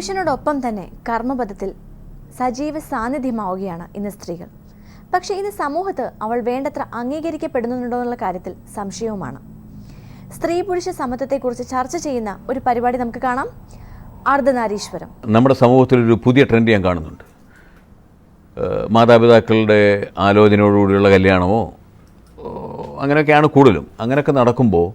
പുരുഷനോടൊപ്പം തന്നെ കർമ്മപഥത്തിൽ സജീവ സാന്നിധ്യമാവുകയാണ് ഇന്ന് സ്ത്രീകൾ. പക്ഷേ ഇന്ന് സമൂഹത്ത് അവൾ വേണ്ടത്ര അംഗീകരിക്കപ്പെടുന്നുണ്ടോ എന്നുള്ള കാര്യത്തിൽ സംശയവുമാണ്. സ്ത്രീ പുരുഷ സമത്വത്തെക്കുറിച്ച് ചർച്ച ചെയ്യുന്ന ഒരു പരിപാടി നമുക്ക് കാണാം. അർദ്ധനാരീശ്വരം. നമ്മുടെ സമൂഹത്തിൽ ഒരു പുതിയ ട്രെൻഡ് ഞാൻ കാണുന്നുണ്ട്. മാതാപിതാക്കളുടെ ആലോചനയോടുകൂടിയുള്ള കല്യാണമോ അങ്ങനെയൊക്കെയാണ് കൂടുതലും. അങ്ങനെയൊക്കെ നടക്കുമ്പോൾ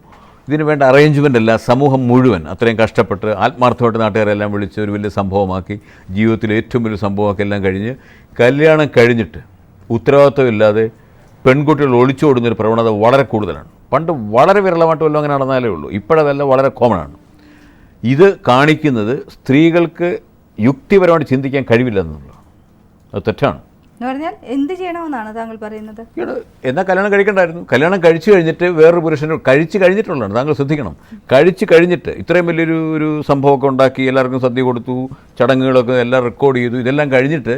ഇതിന് വേണ്ട അറേഞ്ച്മെന്റ് അല്ല സമൂഹം മുഴുവൻ അത്രയും കഷ്ടപ്പെട്ട് ആത്മാർത്ഥമായിട്ട് നാട്ടുകാരെല്ലാം വിളിച്ച് ഒരു വലിയ സംഭവമാക്കി ജീവിതത്തിൽ ഏറ്റവും വലിയ സംഭവമാക്കി എല്ലാം കഴിഞ്ഞ് കല്യാണം കഴിഞ്ഞിട്ട് ഉത്തരവാദിത്വമില്ലാതെ പെൺകുട്ടികൾ ഒളിച്ചോടുന്നൊരു പ്രവണത വളരെ കൂടുതലാണ്. പണ്ട് വളരെ വിരളമായിട്ട് വല്ലതും അങ്ങനെ നടന്നാലേ ഉള്ളൂ. ഇപ്പോഴതെല്ലാം വളരെ കോമൺ ആണ്. ഇത് കാണിക്കുന്നത് സ്ത്രീകൾക്ക് യുക്തിപരമായിട്ട് ചിന്തിക്കാൻ കഴിവില്ലെന്നുള്ളതാണ് അത് തെറ്റാണ്. പറഞ്ഞാൽ എന്ത് ചെയ്യണമെന്നാണ് താങ്കൾ പറയുന്നത്? എന്നാൽ കല്യാണം കഴിക്കണ്ടായിരുന്നു? കല്യാണം കഴിച്ചു കഴിഞ്ഞിട്ട് വേറൊരു പുരുഷന് കഴിച്ചു കഴിഞ്ഞിട്ടുള്ളതാണ്. താങ്കൾ ശ്രദ്ധിക്കണം. കഴിച്ചു കഴിഞ്ഞിട്ട് ഇത്രയും വലിയൊരു ഒരു സംഭവമൊക്കെ ഉണ്ടാക്കി എല്ലാവർക്കും സദ്യ കൊടുത്തു ചടങ്ങുകളൊക്കെ എല്ലാം റെക്കോർഡ് ചെയ്തു ഇതെല്ലാം കഴിഞ്ഞിട്ട്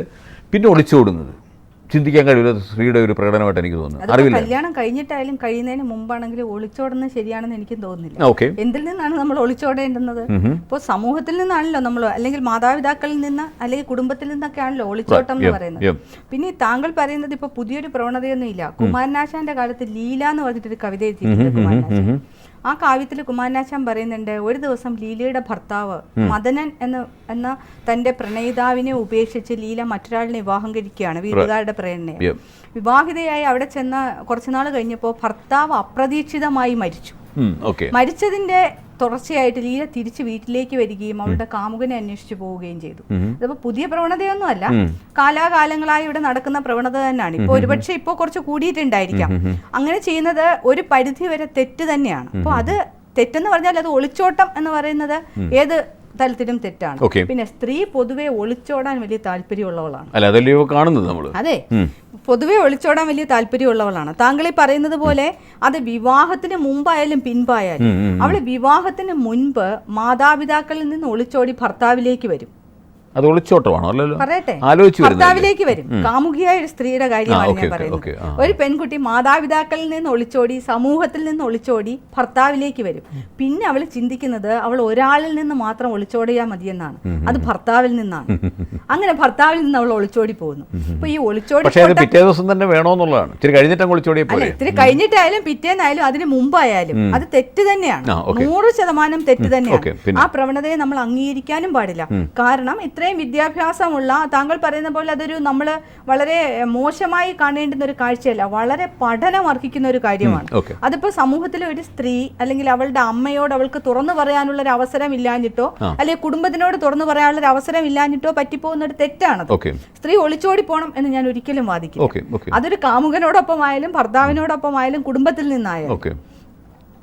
പിന്നെ ഒളിച്ചോടുന്നത് ചിന്തിക്കാൻ കഴിയില്ല. സ്ത്രീയുടെ ഒരു പ്രകടനമായിട്ട് എനിക്ക് തോന്നുന്നു. അറിവില്ല. കല്യാണം കഴിഞ്ഞിട്ടായാലും കഴിയുന്നതിന് മുമ്പാണെങ്കിലും ഒളിച്ചോടുന്നത് ശരിയാണെന്ന് എനിക്ക് തോന്നുന്നില്ല. ഓക്കെ. എന്തിൽ നിന്നാണ് നമ്മൾ ഒളിച്ചോടേണ്ടുന്നത് ഇപ്പോൾ സമൂഹത്തിൽ നിന്നാണല്ലോ നമ്മൾ അല്ലെങ്കിൽ മാതാപിതാക്കളിൽ നിന്ന് അല്ലെങ്കിൽ കുടുംബത്തിൽ നിന്നൊക്കെ ആണല്ലോ ഒളിച്ചോട്ടം എന്ന് പറയുന്നത്. പിന്നെ താങ്കൾ പറയുന്നത് ഇപ്പൊ പുതിയൊരു പ്രവണതയൊന്നും ഇല്ല കുമാരനാശാന്റെ കാലത്ത് ലീല എന്ന് പറഞ്ഞിട്ടൊരു കവിത എഴുതിയിട്ടുണ്ട് കുമാരനാശാൻ. ആ കാവ്യത്തിൽ കുമാരനാശാൻ പറയുന്നുണ്ട് ഒരു ദിവസം ലീലയുടെ ഭർത്താവ് മദനൻ എന്ന് എന്ന തന്റെ പ്രണയിതാവിനെ ഉപേക്ഷിച്ച് ലീല മറ്റൊരാളിനെ വിവാഹം കഴിക്കുകയാണ് വീട്ടുകാരുടെ പ്രേരണയെ. വിവാഹിതയായി അവിടെ ചെന്ന കുറച്ചുനാൾ കഴിഞ്ഞപ്പോൾ ഭർത്താവ് അപ്രതീക്ഷിതമായി മരിച്ചു. മരിച്ചതിന്റെ തുടർച്ചയായിട്ട് ലീല തിരിച്ച് വീട്ടിലേക്ക് വരികയും അവളുടെ കാമുകനെ അന്വേഷിച്ചു പോവുകയും ചെയ്തു. അതിപ്പോ പുതിയ പ്രവണതയൊന്നും അല്ല. കാലാകാലങ്ങളായി ഇവിടെ നടക്കുന്ന പ്രവണത തന്നെയാണ്. ഇപ്പൊ ഒരുപക്ഷെ ഇപ്പോൾ കുറച്ച് കൂടിയിട്ടുണ്ടായിരിക്കാം. അങ്ങനെ ചെയ്യുന്നത് ഒരു പരിധി വരെ തെറ്റ് തന്നെയാണ്. അപ്പൊ അത് തെറ്റെന്ന് പറഞ്ഞാൽ അത് ഒളിച്ചോട്ടം എന്ന് പറയുന്നത് ഏത് തലത്തിലും തെറ്റാണ്. പിന്നെ സ്ത്രീ പൊതുവെ ഒളിച്ചോടാൻ വലിയ താല്പര്യമുള്ളവളാണ്. കാണുന്നത് നമ്മൾ അതെ. പൊതുവെ ഒളിച്ചോടാൻ വലിയ താല്പര്യമുള്ളവളാണ്. താങ്കൾ ഈ പറയുന്നത് പോലെ അത് വിവാഹത്തിന് മുമ്പായാലും പിൻപായാലും അവൾ വിവാഹത്തിന് മുൻപ് മാതാപിതാക്കളിൽ നിന്ന് ഒളിച്ചോടി ഭർത്താവിലേക്ക് വരും. അത് ഒളിച്ചോട്ടമാണോ അല്ലല്ലോ. പറയട്ടെ. ആലോചിച്ചു? ഭർത്താവിലേക്ക് വരും. കാമുകിയായ ഒരു സ്ത്രീയുടെ കാര്യമാണ് ഞാൻ പറയുന്നത്. ഒരു പെൺകുട്ടി മാതാപിതാക്കളിൽ നിന്ന് ഒളിച്ചോടി സമൂഹത്തിൽ നിന്ന് ഒളിച്ചോടി ഭർത്താവിലേക്ക് വരും. പിന്നെ അവൾ ചിന്തിക്കുന്നത് അവൾ ഒരാളിൽ നിന്ന് മാത്രം ഒളിച്ചോടിയാൽ മതിയെന്നാണ്. അത് ഭർത്താവിൽ നിന്നാണ്. അങ്ങനെ ഭർത്താവിൽ നിന്ന് അവൾ ഒളിച്ചോടി പോകുന്നു. അപ്പൊ ഈ ഒളിച്ചോടി പിറ്റേ ദിവസം തന്നെ വേണോന്നുള്ളതാണ്. ഇത്തിരി കഴിഞ്ഞിട്ട് ഇത്തിരി കഴിഞ്ഞിട്ടായാലും പിറ്റേന്നായാലും അതിന് മുമ്പായാലും അത് തെറ്റ് തന്നെയാണ്. നൂറ് ശതമാനം തെറ്റ് തന്നെയാണ്. ആ പ്രവണതയെ നമ്മൾ അംഗീകരിക്കാനും പാടില്ല. കാരണം ഇത്രയും വിദ്യാഭ്യാസമുള്ള താങ്കൾ പറയുന്ന പോലെ അതൊരു നമ്മൾ വളരെ മോശമായി കാണേണ്ടുന്ന ഒരു കാഴ്ചയല്ല വളരെ പഠനം അർഹിക്കുന്ന ഒരു കാര്യമാണ്. അതിപ്പോൾ അതിപ്പോ സമൂഹത്തിലെ ഒരു സ്ത്രീ അല്ലെങ്കിൽ അവളുടെ അമ്മയോട് അവൾക്ക് തുറന്നു പറയാനുള്ള ഒരു അവസരം ഇല്ലാഞ്ഞിട്ടോ അല്ലെങ്കിൽ കുടുംബത്തിനോട് തുറന്നു പറയാനുള്ള ഒരു അവസരം ഇല്ലാഞ്ഞിട്ടോ പറ്റിപ്പോകുന്ന ഒരു തെറ്റാണത്. സ്ത്രീ ഒളിച്ചോടി പോകണം എന്ന് ഞാൻ ഒരിക്കലും ഓക്കെ അതൊരു കാമുകനോടൊപ്പം ആയാലും ഭർത്താവിനോടൊപ്പം ആയാലും കുടുംബത്തിൽ നിന്നായാലും.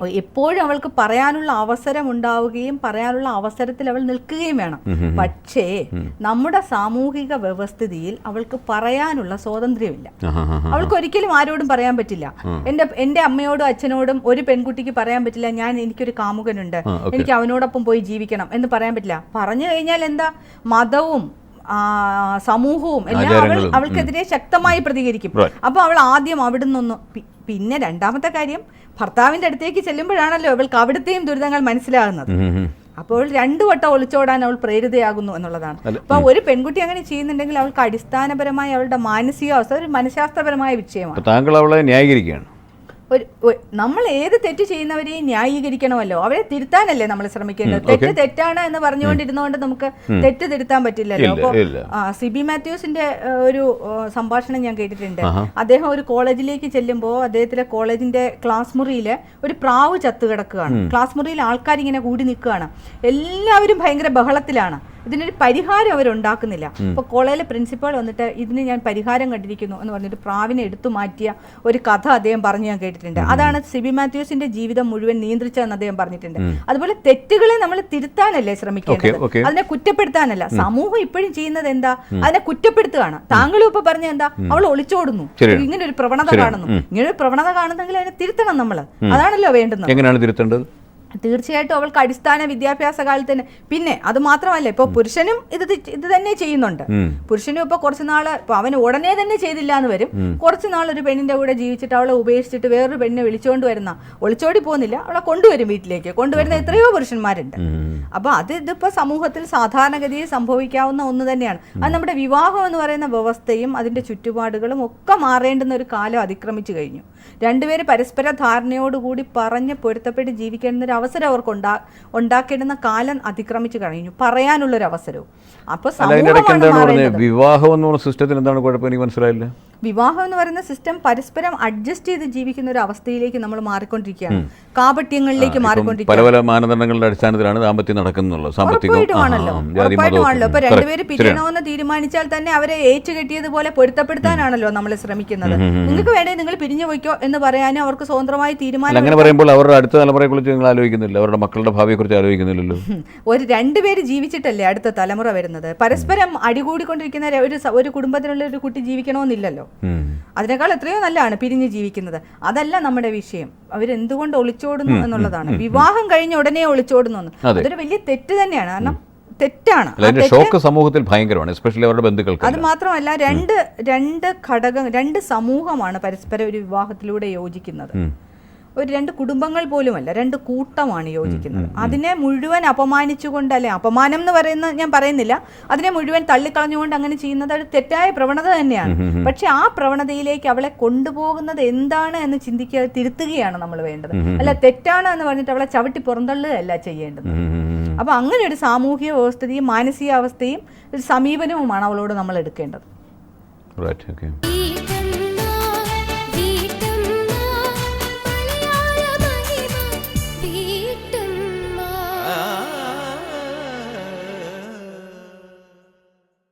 എപ്പോഴും അവൾക്ക് പറയാനുള്ള അവസരം ഉണ്ടാവുകയും പറയാനുള്ള അവസരത്തിൽ അവൾ നിൽക്കുകയും വേണം. പക്ഷേ നമ്മുടെ സാമൂഹിക വ്യവസ്ഥിതിയിൽ അവൾക്ക് പറയാനുള്ള സ്വാതന്ത്ര്യമില്ല. അവൾക്ക് ഒരിക്കലും ആരോടും പറയാൻ പറ്റില്ല. എന്റെ എന്റെ അമ്മയോടും അച്ഛനോടും ഒരു പെൺകുട്ടിക്ക് പറയാൻ പറ്റില്ല. ഞാൻ എനിക്കൊരു കാമുകനുണ്ട്. എനിക്ക് അവനോടൊപ്പം പോയി ജീവിക്കണം എന്ന് പറയാൻ പറ്റില്ല. പറഞ്ഞു കഴിഞ്ഞാൽ എന്താ? മതവും സമൂഹവും എല്ലാം അവൾ അവൾക്കെതിരെ ശക്തമായി പ്രതികരിക്കും. അപ്പോൾ അപ്പൊ അവൾ ആദ്യം അവിടെ നിന്നൊന്ന് പിന്നെ രണ്ടാമത്തെ കാര്യം ഭർത്താവിന്റെ അടുത്തേക്ക് ചെല്ലുമ്പോഴാണല്ലോ അവൾക്ക് അവിടുത്തെയും ദുരിതങ്ങൾ മനസ്സിലാകുന്നത്. അപ്പോൾ രണ്ടു വട്ടം ഒളിച്ചോടാൻ അവൾ പ്രേരിതയാകുന്നു എന്നുള്ളതാണ്. അപ്പൊ ഒരു പെൺകുട്ടി അങ്ങനെ ചെയ്യുന്നുണ്ടെങ്കിൽ അവൾക്ക് അടിസ്ഥാനപരമായി അവളുടെ മാനസികാവസ്ഥ ഒരു മനഃശാസ്ത്രപരമായ വിഷയമാണ്. താങ്കൾ അവളെ ന്യായീകരിക്കുകയാണ്. ഒരു നമ്മൾ ഏത് തെറ്റ് ചെയ്യുന്നവരെയും ന്യായീകരിക്കണമല്ലോ. അവരെ തിരുത്താനല്ലേ നമ്മൾ ശ്രമിക്കേണ്ടത്. തെറ്റ് തെറ്റാണ് എന്ന് പറഞ്ഞുകൊണ്ടിരുന്നോണ്ട് നമുക്ക് തെറ്റ് തിരുത്താൻ പറ്റില്ലല്ലോ. ഇല്ല, അപ്പൊ ഇല്ല. ആ, സിബി മാത്യൂസിന്റെ ഒരു സംഭാഷണം ഞാൻ കേട്ടിട്ടുണ്ട്. അദ്ദേഹം ഒരു കോളേജിലേക്ക് ചെല്ലുമ്പോൾ അദ്ദേഹത്തിലെ കോളേജിന്റെ ക്ലാസ് മുറിയിൽ ഒരു പ്രാവ് ചത്തു കിടക്കുകയാണ്. ക്ലാസ് മുറിയിൽ ആൾക്കാർ ഇങ്ങനെ കൂടി നിൽക്കുകയാണ്. എല്ലാവരും ഭയങ്കര ബഹളത്തിലാണ്. ഇതിനൊരു പരിഹാരം അവരുണ്ടാക്കുന്നില്ല. ഇപ്പൊ കോളേജിലെ പ്രിൻസിപ്പാൾ വന്നിട്ട് ഇതിന് ഞാൻ പരിഹാരം കണ്ടിരിക്കുന്നു എന്ന് പറഞ്ഞിട്ട് പ്രാവിനെ എടുത്തു മാറ്റിയ ഒരു കഥ അദ്ദേഹം പറഞ്ഞു ഞാൻ കേട്ടിട്ടുണ്ട്. അതാണ് സിബി മാത്യൂസിന്റെ ജീവിതം മുഴുവൻ നിയന്ത്രിച്ചതെന്ന് അദ്ദേഹം പറഞ്ഞിട്ടുണ്ട്. അതുപോലെ തെറ്റുകളെ നമ്മൾ തിരുത്താനല്ലേ ശ്രമിക്കേണ്ടത്. അതിനെ കുറ്റപ്പെടുത്താനല്ല. സമൂഹം ഇപ്പോഴും ചെയ്യുന്നത് എന്താ? അതിനെ കുറ്റപ്പെടുത്തുകയാണ്. താങ്കളും ഇപ്പൊ പറഞ്ഞ എന്താ? അവൾ ഒളിച്ചോടുന്നു. ഇങ്ങനെ ഒരു പ്രവണത കാണുന്നു. ഇങ്ങനെ ഒരു പ്രവണത കാണുന്നെങ്കിൽ അതിനെ തിരുത്തണം നമ്മൾ. അതാണല്ലോ വേണ്ടുന്നത്. എങ്ങനെയാണ് തിരുത്തേണ്ടത്? തീർച്ചയായിട്ടും അവൾക്ക് അടിസ്ഥാന വിദ്യാഭ്യാസ കാലത്തിന് പിന്നെ അത് മാത്രമല്ല ഇപ്പോൾ പുരുഷനും ഇത് ഇത് തന്നെ ചെയ്യുന്നുണ്ട്. പുരുഷനും ഇപ്പൊ കുറച്ച് നാൾ ഇപ്പൊ അവൻ ഉടനെ തന്നെ ചെയ്തില്ല എന്ന് വരും. കുറച്ചുനാൾ ഒരു പെണ്ണിന്റെ കൂടെ ജീവിച്ചിട്ട് അവളെ ഉപേക്ഷിച്ചിട്ട് വേറൊരു പെണ്ണിനെ വിളിച്ചുകൊണ്ട് വരുന്ന ഒളിച്ചോടി പോകുന്നില്ല അവളെ കൊണ്ടുവരും വീട്ടിലേക്ക്. കൊണ്ടുവരുന്ന എത്രയോ പുരുഷന്മാരുണ്ട്. അപ്പോൾ അപ്പൊ അത് ഇതിപ്പോ സമൂഹത്തിൽ സാധാരണഗതിയിൽ സംഭവിക്കാവുന്ന ഒന്ന് തന്നെയാണ്. അത് നമ്മുടെ വിവാഹം എന്ന് പറയുന്ന വ്യവസ്ഥയും അതിന്റെ ചുറ്റുപാടുകളും ഒക്കെ മാറേണ്ടുന്ന ഒരു കാലം അതിക്രമിച്ചു കഴിഞ്ഞു. രണ്ടുപേര് പരസ്പര ധാരണയോടുകൂടി പറഞ്ഞ് പൊരുത്തപ്പെട്ട് ജീവിക്കേണ്ടുന്ന ഒരു അവസരം അവർക്ക് ഉണ്ടാ ഉണ്ടാക്കേണ്ടുന്ന കാലം അതിക്രമിച്ചു കഴിഞ്ഞു. പറയാനുള്ളൊരു അവസരവും അപ്പൊ അല്ല അതിന്റെ ഇടയ്ക്ക് സമൂഹമാണ് എന്താണ് വിവാഹം എന്ന് പറഞ്ഞ സിസ്റ്റത്തിന് എന്താണ് കുഴപ്പം? എനിക്ക് മനസ്സിലായില്ല. വിവാഹം എന്ന് പറയുന്ന സിസ്റ്റം പരസ്പരം അഡ്ജസ്റ്റ് ചെയ്ത് ജീവിക്കുന്ന ഒരു അവസ്ഥയിലേക്ക് നമ്മൾ മാറിക്കൊണ്ടിരിക്കുകയാണ്. കാപട്യങ്ങളിലേക്ക് മാറിക്കൊണ്ടിരിക്കുക പല പല മാനദണ്ഡങ്ങളുടെ അടിസ്ഥാനത്തിലാണ് ദാമ്പത്യം നടക്കുന്നുള്ളത് സാമ്പത്തികം. ഉറപ്പായിട്ടുമാണല്ലോ. ഇപ്പൊ. രണ്ടുപേര് പിരിയണമെന്ന് തീരുമാനിച്ചാൽ തന്നെ അവരെ ഏറ്റുകെട്ടിയതുപോലെ പൊരുത്തപ്പെടുത്താനാണല്ലോ നമ്മൾ ശ്രമിക്കുന്നത്. നിങ്ങൾക്ക് വേണേ നിങ്ങൾ പിരിഞ്ഞു പോയിക്കോ എന്ന് പറയാനും അവർക്ക് സ്വതന്ത്രമായി തീരുമാനം അങ്ങനെ പറയുമ്പോൾ അവരുടെ അടുത്ത തലമുറയെക്കുറിച്ച് നിങ്ങൾ ആലോചിക്കുന്നില്ല. അവരുടെ മക്കളുടെ ഭാവിയെക്കുറിച്ച് ആലോചിക്കുന്നില്ലല്ലോ. ഉം. ഒരു രണ്ടുപേര് ജീവിച്ചിട്ടല്ലേ അടുത്ത തലമുറ വരുന്നത്? പരസ്പരം അടികൂടിക്കൊണ്ടിരിക്കുന്ന ഒരു ഒരു കുടുംബത്തിലുള്ള ഒരു കുട്ടി ജീവിക്കണമെന്നില്ലല്ലോ. അതിനേക്കാൾ എത്രയോ നല്ലതാണ് പിരിഞ്ഞ് ജീവിക്കുന്നത്. അതല്ല നമ്മുടെ വിഷയം. അവരെന്തുകൊണ്ട് ഒളിച്ചോടുന്നു എന്നുള്ളതാണ്. വിവാഹം കഴിഞ്ഞ ഉടനെ ഒളിച്ചോടുന്നു അതൊരു വലിയ തെറ്റ് തന്നെയാണ്. കാരണം തെറ്റാണ്. അതിന്റെ ഷോക്ക് സമൂഹത്തിൽ ഭയങ്കരമാണ് എസ്പെഷ്യലി അവരുടെ ബന്ധുക്കൾക്ക് അത് മാത്രമല്ല രണ്ട് രണ്ട് ഘടകം രണ്ട് സമൂഹമാണ് പരസ്പരം ഒരു വിവാഹത്തിലൂടെ യോജിക്കുന്നത്. ഒരു രണ്ട് കുടുംബങ്ങൾ പോലുമല്ല രണ്ട് കൂട്ടമാണ് യോജിക്കുന്നത്. അതിനെ മുഴുവൻ അപമാനിച്ചുകൊണ്ട് അല്ലെ അപമാനം എന്ന് പറയുന്ന ഞാൻ പറയുന്നില്ല. അതിനെ മുഴുവൻ തള്ളിക്കളഞ്ഞുകൊണ്ട് അങ്ങനെ ചെയ്യുന്നത് ഒരു തെറ്റായ പ്രവണത തന്നെയാണ്. പക്ഷെ ആ പ്രവണതയിലേക്ക് അവളെ കൊണ്ടുപോകുന്നത് എന്താണ് എന്ന് ചിന്തിക്കുക തിരുത്തുകയാണ് നമ്മൾ വേണ്ടത്. അല്ല തെറ്റാണ് എന്ന് പറഞ്ഞിട്ട് അവളെ ചവിട്ടി പുറന്തള്ളുകയല്ല ചെയ്യേണ്ടത്. അപ്പൊ അങ്ങനെ ഒരു സാമൂഹിക വ്യവസ്ഥയും മാനസികാവസ്ഥയും ഒരു സമീപനവുമാണ് അവളോട് നമ്മൾ എടുക്കേണ്ടത്. റൈറ്റ് ഓക്കെ ഈ